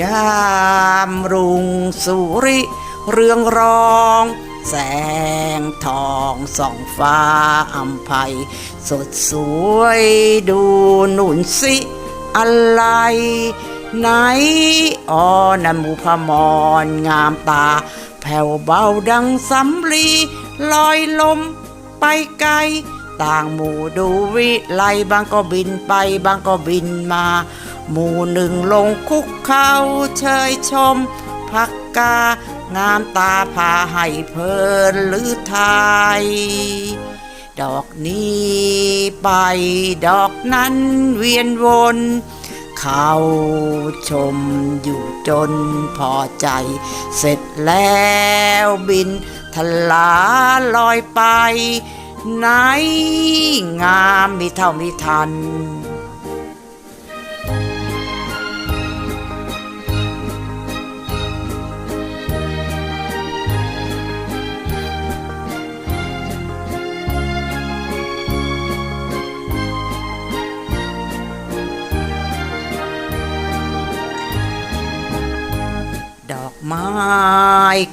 ยามรุงสุริ เรืองรอง แสงทองส่องฟ้าอัมภัย สดสวยดูหนุนสิอะไร ไหนอ๋อนันมูพมรงามตา แผ่วเบาดังสำลีลอยลมไปไกล ต่างหมู่ดูวิไลบางก็บินไปบางก็บินมา หมู่หนึ่งลงคุกเขาเชยชมพักกางามตาพาให้เพลินหรือไทย ดอกนี้ไปดอกนั้นเวียนวน เขาชมอยู่จนพอใจ เสร็จแล้วบินทลาลอยไป ไหนงามมีเท่ามีทัน ไม้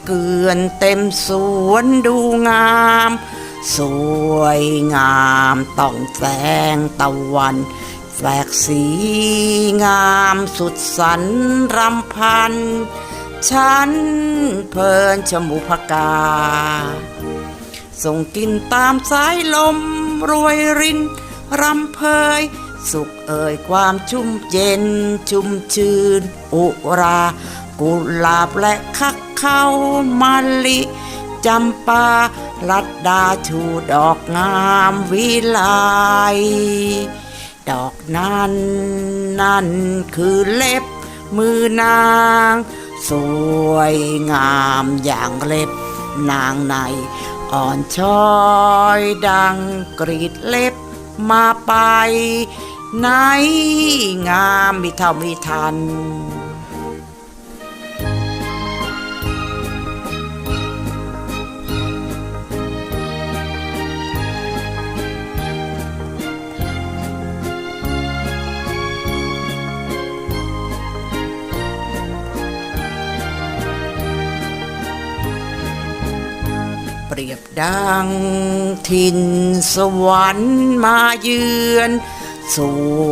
เกลื่อนเต็มสวนดูงาม สวยงามต้องแสงตะวันแฝกสีงามสุดสันรำพัน ฉันเพลินชมูพกา ส่งกลินตามสายลมรวยรินรำเพยสุขเอ่ยความชุ่มเย็นชุ่มชื่น อุรา กุหลาบและคักเข้ามะลิจำปาลัดดาชูดอกงามวิไลดอกนั้นนั่นคือเล็บมือนาง สวยงามอย่างเล็บนางใน อ่อนช้อยดังกรีดเล็บมาไป ไหนงามมีเท่ามีทัน เปรียบดังทินสวรรค์มาเยือน ส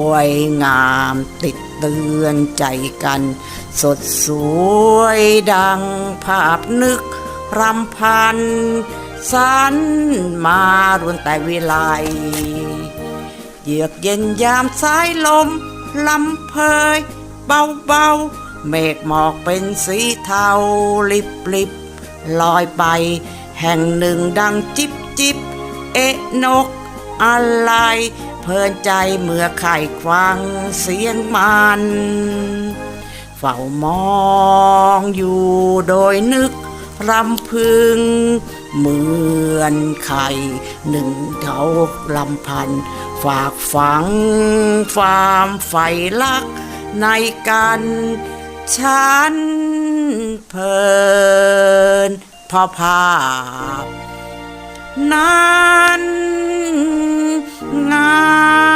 วยงามติดเตือนใจกัน สดสวยดังภาพนึกรำพัน สันมารวนแต่วิไลเยือกเย็นยามสายลมลำเพยเบาๆเมฆหมอกเป็นสีเทาลิบลิบลอยไป แห่งหนึ่งดังจิบจิบเอะนก อะไร เพลินใจเมื่อไข่ควังเสียงมัน เฝ้ามองอยู่โดยนึกรำพึง เหมือนไข่หนึ่งเท่าลำพัน ฝากฝังความใฝ่ลักในกันฉันเพลิน พอภาพ นั้นงาน